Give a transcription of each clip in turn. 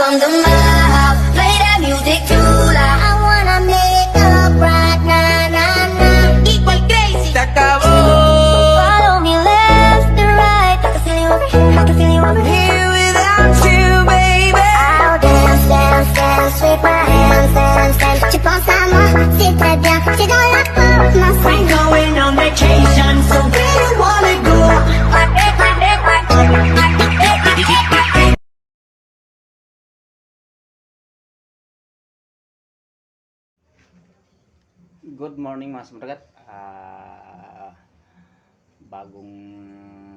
from the mob. Play that music Good morning mga samragat. Ah, bagong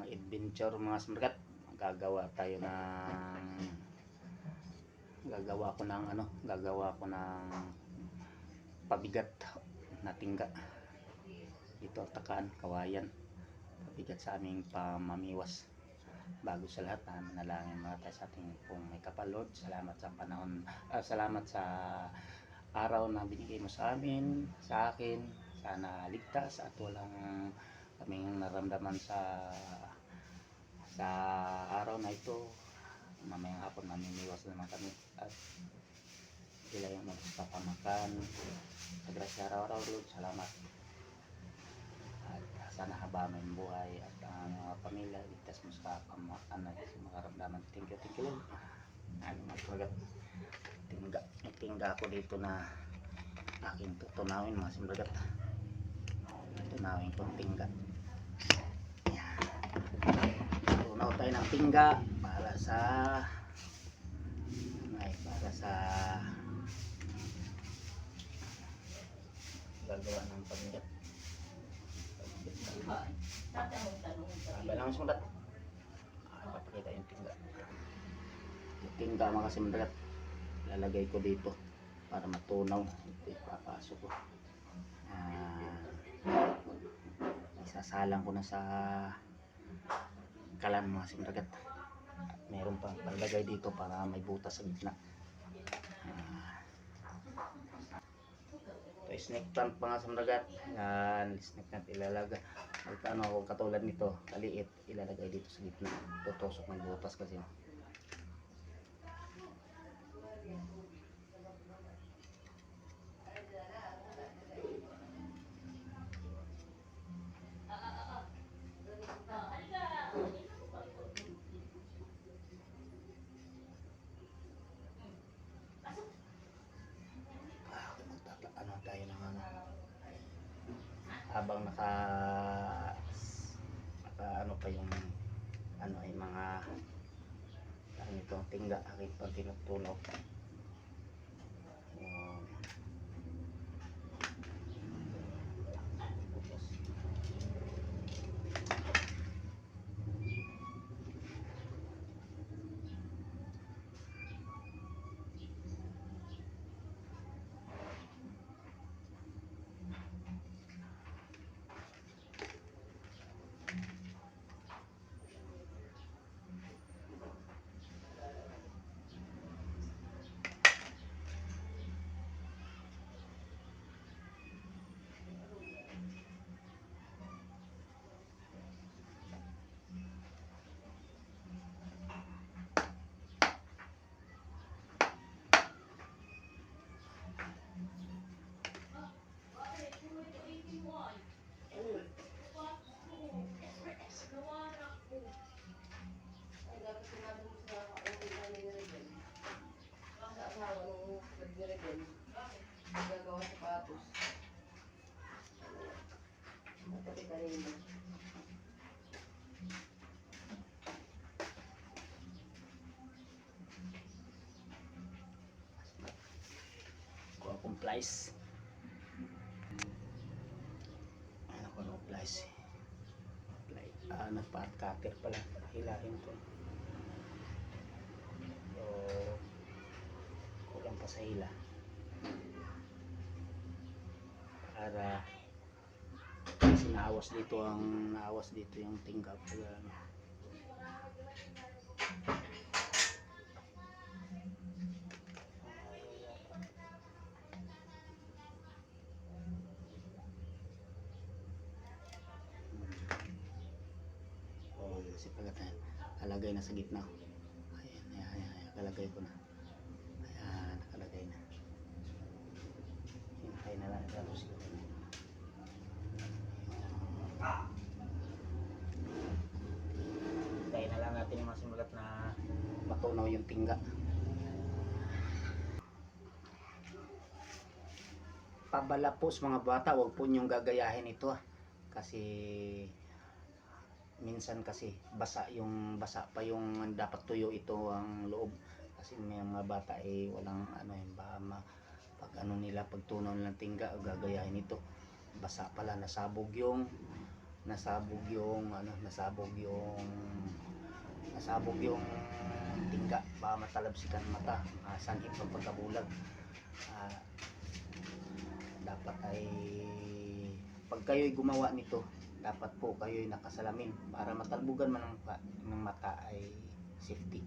adventure mga samragat. Gagawa tayo ng gagawa ko ng ano, gagawa ko ng pabigat na tingga. Dito takaan, kawayan. Pabigat sa aming pamamiwas. Bago sa lahat, ah, manalangin mga tayo sa ating pong may kapalod. Salamat sa panahon, ah, salamat sa araw na binigay mo sa amin, sa akin. Sana ligtas at walang kaming naramdaman sa sa araw na ito. Mamayang hapon mamimiwas naman kami at sila yung magpapamakan. Sa araw-araw, Lord, salamat. At sana haba mo yung buhay at ang mga pamilya, ligtas mo sa pamakan at sa mga karamdaman. Thank you, thank you, Lord. Ano, magpagat tingga tingga ako dito na aking tutunawin mga simbagat. Tunawin kong tingga. Yan. tunaw tayo ng tingga para sa ay para sa gagawa ng pamigat Haba lang simbagat ah, papakita yung tingga. Yung tingga mga simbagat lalagay ko dito para matunaw ito ipapasok ko. Ah, isasalang ko na sa kalan mga simragat. At meron pang palagay dito para may butas sa gitna. Ah, ito snake plant mga simragat. Yan snake plant ilalaga. Pagka ano katulad nito kaliit ilalagay dito sa gitna. Tutusok ng butas kasi Ah, magtata- ano tayo ng ano habang naka naka ano pa yung ano ay mga ano ito tingga aking pag tinutunog plies. Ano ko no plies? Pli ah nagpa cutter pala. Hilahin to so kulang pa sa hila. Para kasi naawas dito ang naawas dito yung tingga pag ano nakalagay na sa gitna. Ayan, ayan, ayan, ayan nakalagay ko na. Ayan, nakalagay na. Hintay na lang ito. Hintay na lang natin yung mga simulat na matunaw yung tingga. Pabalapos mga bata, huwag po niyong gagayahin ito ah. Kasi minsan kasi basa yung basa pa yung dapat tuyo ito ang loob. Kasi may mga bata eh walang ano yung baka ma, pag ano nila pag tunaw ng tingga gagayahin ito. Basa pala nasabog yung nasabog yung ano nasabog yung nasabog yung tingga. Baka matalabsikan mata uh, sanib ang pagkabulag. Ah, dapat ay pag kayo'y gumawa nito dapat po kayo'y nakasalamin para matalbugan man ng, pa- ng mata ay safety.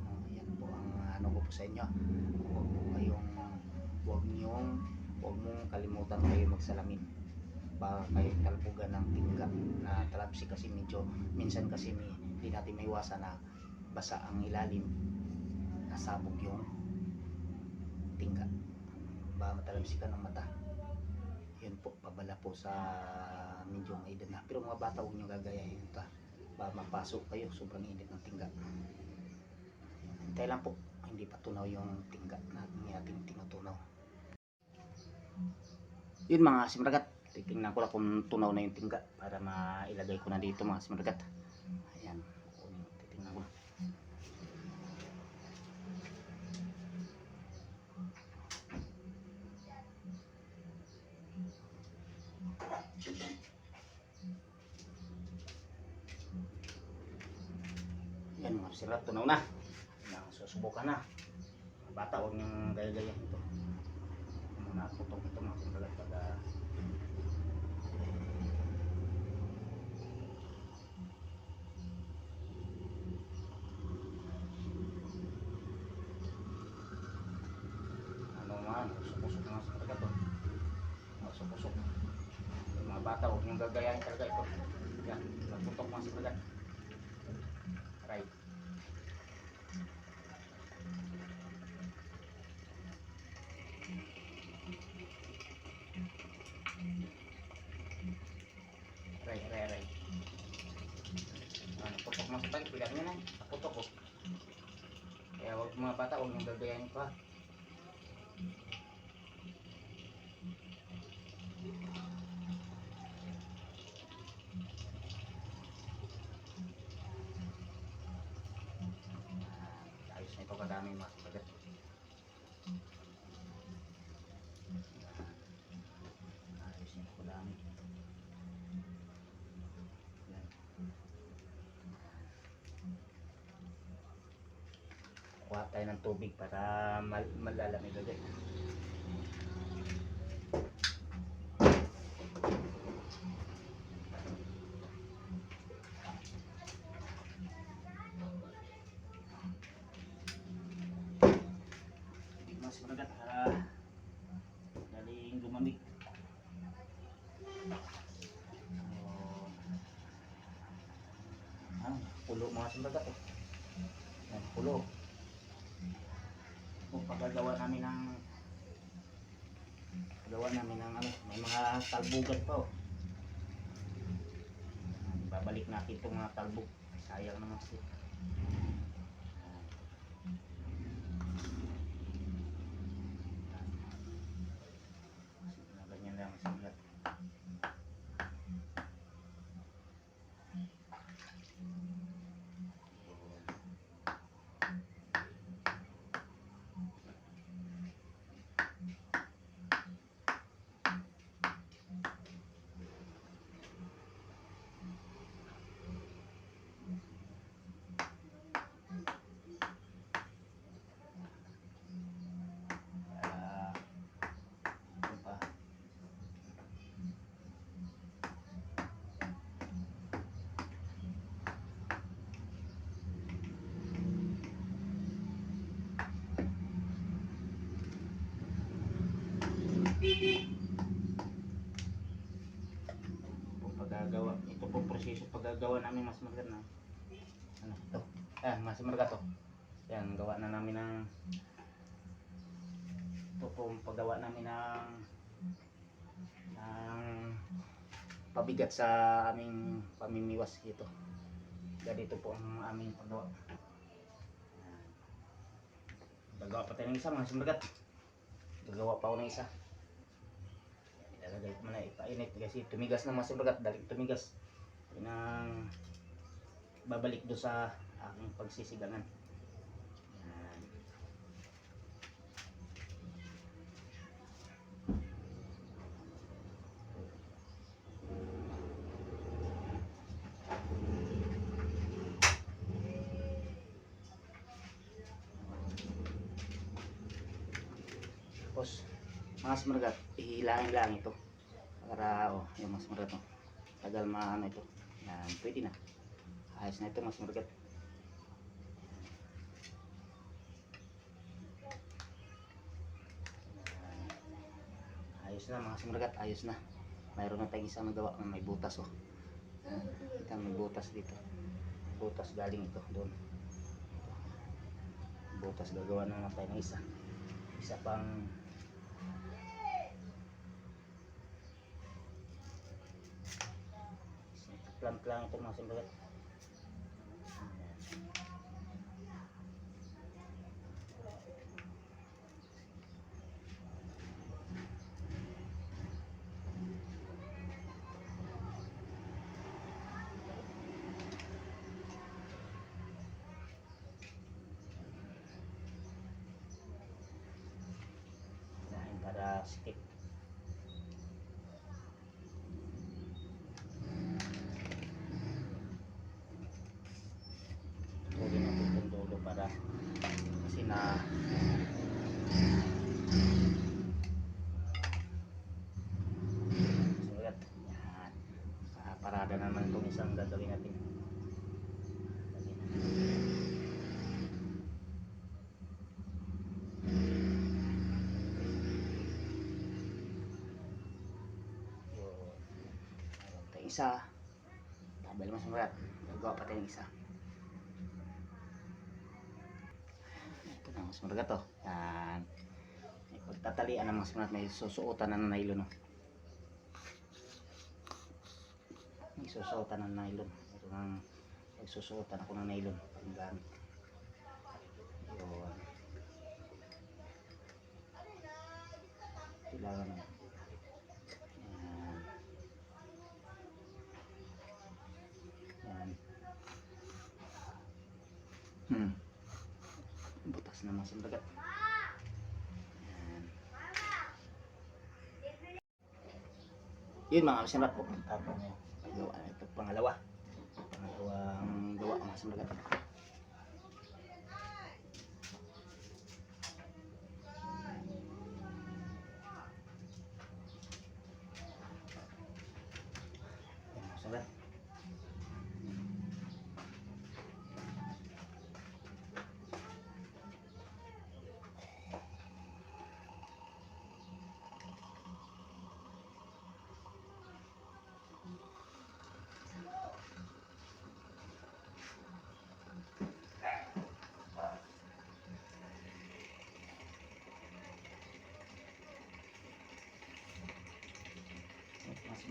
Ah, yan po ang ano ko po sa inyo. Huwag po kayong huwag niyong huwag mong kalimutan kayo magsalamin. Baka kayo talbugan ng tingga na talabsi kasi medyo minsan kasi may, hindi natin may iwasan na basa ang ilalim nasabog yung tingga. Baka matalabsi ka ng mata yun po pabala po sa medyo may edad na. Pero mga bata huwag nyo gagayahin ito baka mapasok kayo sobrang init ng tingga. Hintay lang po hindi pa tunaw yung tingga na ating tinutunaw. Yun mga simragat titingnan ko lang kung tunaw na yung tingga para mailagay ko na dito mga simragat ayan kunin ko, titingnan ko simragat tunaw na yan susubukan na bata huwag niyong gaya-gaya ito muna putok ito mga simragat pag ano man, usok-usok nga sa talaga to. Usok-usok. Yung mga bata, huwag niyong gagayahin talaga ito. Yan, naputok mga sa talaga. Right. Right, right, right. Ah, naputok mga sa talaga, pilat niya na. Naputok ko. Kaya huwag mga bata, huwag niyong gagayahin pa. ayos na ito kadami mga sabagat ayos na ito kadami Yan. kuha tayo ng tubig para mal malalamig agad mas magagat para daling lumamig oh. ah, pulo mga simbagat eh. Pulo. kung pagagawa namin ng gawa namin ng ano may mga talbugan pa oh. Babalik natin itong mga talbog. Sayang naman kasi Na ganyan lang simulat. Ah, ito pa. Po paggagawa ito po proseso paggagawa namin mas maganda ano ito ah mas maganda to yan gawa na namin ng ito po ang paggawa namin ng pabigat sa aming pamimiwas dito. Ganito po ang aming paggawa. Gagawa pa tayo ng isa mga sumbagat. Gagawa pa ako ng isa. Ilalagay ko muna ipainit kasi tumigas na mga sumbagat. Dali tumigas. Yun ang babalik do sa aking pagsisigangan. Ayan. Tapos, mga sumragat, ihilangin lang ito. Para, oh, yung mga sumragat, oh. Tagal maano ito. Yan, pwede na. Ayos na ito, mga sumragat. Ayos na mga sumragat, ayos na. Mayroon na tayong isang nagawa na may butas, oh. Kita may butas dito. Butas galing ito, doon. Butas gagawa na naman tayo ng isa. Isa pang plant lang ito mga simbagat. Stick. Tuloy na po itong dulo para kasi na Sulat. Yan. Ah, parada naman itong isang gagawin natin. Lagyan natin. Yun. Meron tayong isa. Tabal mas murat. Gagawa pa tayo ng isa. Ito na mas murat to. Yan. Pagtatalian ng mas murat. May susuotan na ng nylon. Oh. May susuotan ng nylon. Ito nang may susuotan ako ng nylon. Panggamit. Yun. Kailangan na. Hmm. Butas na mga sambagat. Yan. Yun mga kasambat po. Tapos gawa na ito pangalawa. Pangalawang gawa mga sambagat. Yan mga.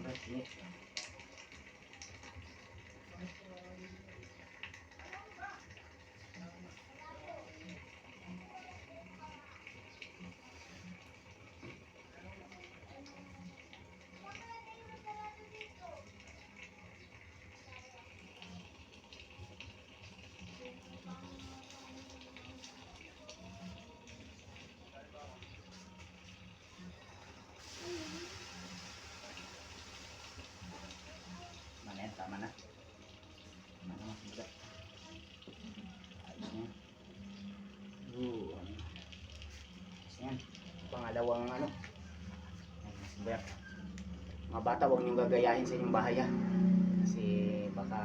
Mga sambagat. Pangalawang ano. Ayos na sambagat. Mga bata, huwag niyong gagayahin sa inyong bahay ha. Kasi baka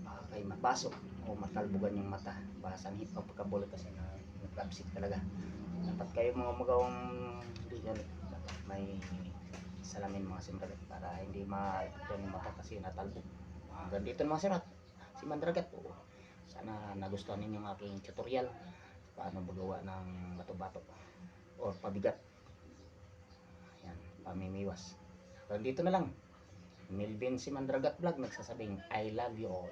baka kayo mapasok o matalbugan yung mata. Baka sanhip ang pagkabulot kasi na nag-lapsik talaga. Dapat kayo mga magawang hindi ganun. Dapat may salamin mga simbagat para hindi maipon yung mata kasi natalbog. Hanggang dito mga sirat. Si Mandragat. Sana nagustuhan ninyo ang aking tutorial paano magawa ng bato-bato or pabigat. Yan, pamimiwas. So, dito na lang. Melvin si Mandragat Vlog nagsasabing, I love you all.